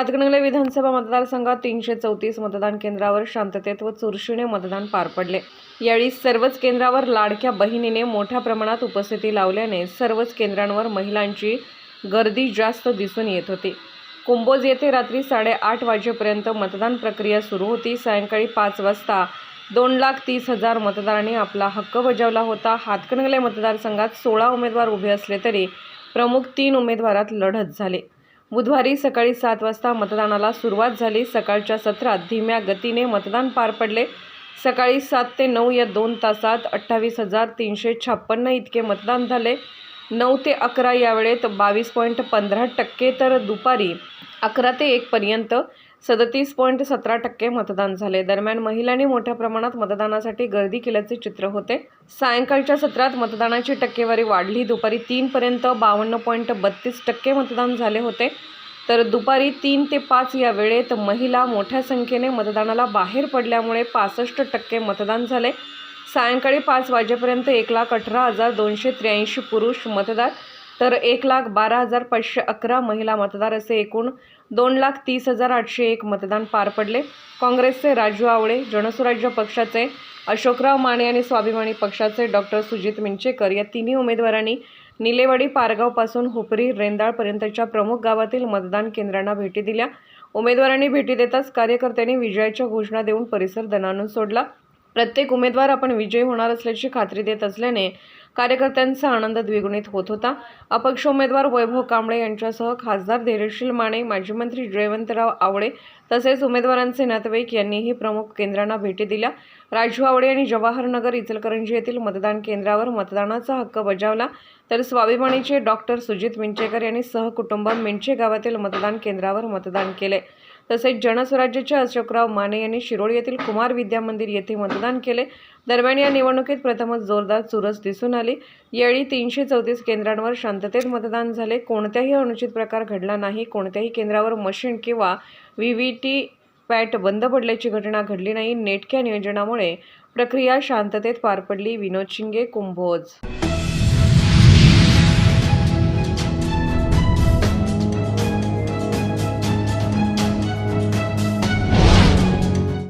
हातकणंगले विधानसभा मतदारसंघात तीनशे चौतीस मतदान केंद्रावर शांततेत व चुरशीने मतदान पार पडले. यावेळी सर्वच केंद्रावर लाडक्या बहिणीने मोठ्या प्रमाणात उपस्थिती लावल्याने सर्वच केंद्रांवर महिलांची गर्दी जास्त दिसून येत होती. कुंभोज येथे रात्री साडेआठ वाजेपर्यंत मतदान प्रक्रिया सुरू होती. सायंकाळी पाच वाजता दोन लाख तीस हजार मतदारांनी आपला हक्क बजावला होता. हातकणंगले मतदारसंघात सोळा उमेदवार उभे असले तरी प्रमुख तीन उमेदवारात लढत झाली. बुधवारी सकाळी सात वाजता मतदानाला सुरुवात झाली. सकाळच्या सत्रात धीम्या गतीने मतदान पार पडले. सकाळी सात ते नऊ या दोन तासात अठ्ठावीस हजार तीनशे छप्पन्न इतके मतदान झाले. नऊ ते अकरा या वेळेत बावीस पॉईंट पंधरा टक्के तर दुपारी अकरा ते एकपर्यंत सदतीस पॉईंट सतरा टक्के मतदान झाले. दरम्यान महिलांनी मोठ्या प्रमाणात मतदानासाठी गर्दी केल्याचे चित्र होते. सायंकाळच्या सत्रात मतदानाची टक्केवारी वाढली. दुपारी तीनपर्यंत बावन्न पॉईंट बत्तीस टक्के मतदान झाले होते. तर दुपारी तीन ते पाच या वेळेत महिला मोठ्या संख्येने मतदानाला बाहेर पडल्यामुळे पासष्ट टक्के मतदान झाले. सायंकाळी पाच वाजेपर्यंत एक लाख अठरा हजार दोनशे त्र्याऐंशी पुरुष मतदार तर एक लाख बारा हजार पाचशे अकरा महिला मतदार असे एकूण दोन लाख तीस हजार आठशे एक मतदान पार पडले. काँग्रेसचे राजू आवळे जनसुराज्य पक्षाचे अशोकराव माने आणि स्वाभिमानी पक्षाचे डॉक्टर सुजित मिंचेकर या तिन्ही उमेदवारांनी निलेवाडी पारगावपासून हुपरी रेंदाळपर्यंतच्या प्रमुख गावातील मतदान केंद्रांना भेटी दिल्या. उमेदवारांनी भेटी देताच कार्यकर्त्यांनी विजयाच्या घोषणा देऊन परिसर दणानून सोडला. प्रत्येक उमेदवार आपण विजयी होणार असल्याची खात्री देत असल्याने कार्यकर्त्यांचा आनंद द्विगुणित होत होता. अपक्ष उमेदवार वैभव कांबळे यांच्यासह खासदार धैर्यशील माने माजी मंत्री जयवंतराव आवळे तसेच उमेदवारांचे नातेवाईक यांनीही प्रमुख केंद्रांना भेटी दिल्या. राजू आवळे यांनी जवाहरनगर इचलकरंजी येथील मतदान केंद्रावर मतदानाचा हक्क बजावला. तर स्वाभिमानीचे डॉक्टर सुजित मिंचेकर यांनी सहकुटुंब मिंचे गावातील मतदान केंद्रावर मतदान केले. तसेच जनस्वराज्याचे अशोकराव माने यांनी शिरोळ येथील कुमार विद्या मंदिर येथे मतदान केले. दरम्यान या निवडणुकीत प्रथमच जोरदार चुरस दिसून आली. यावेळी तीनशे चौतीस केंद्रांवर शांततेत मतदान झाले. कोणत्याही अनुचित प्रकार घडला नाही. कोणत्याही केंद्रावर मशीन किंवा व्ही व्ही टी पॅट बंद पडल्याची घटना घडली नाही. नेटक्या नियोजनामुळे प्रक्रिया शांततेत पार पडली. विनोद शिंगे कुंभोज.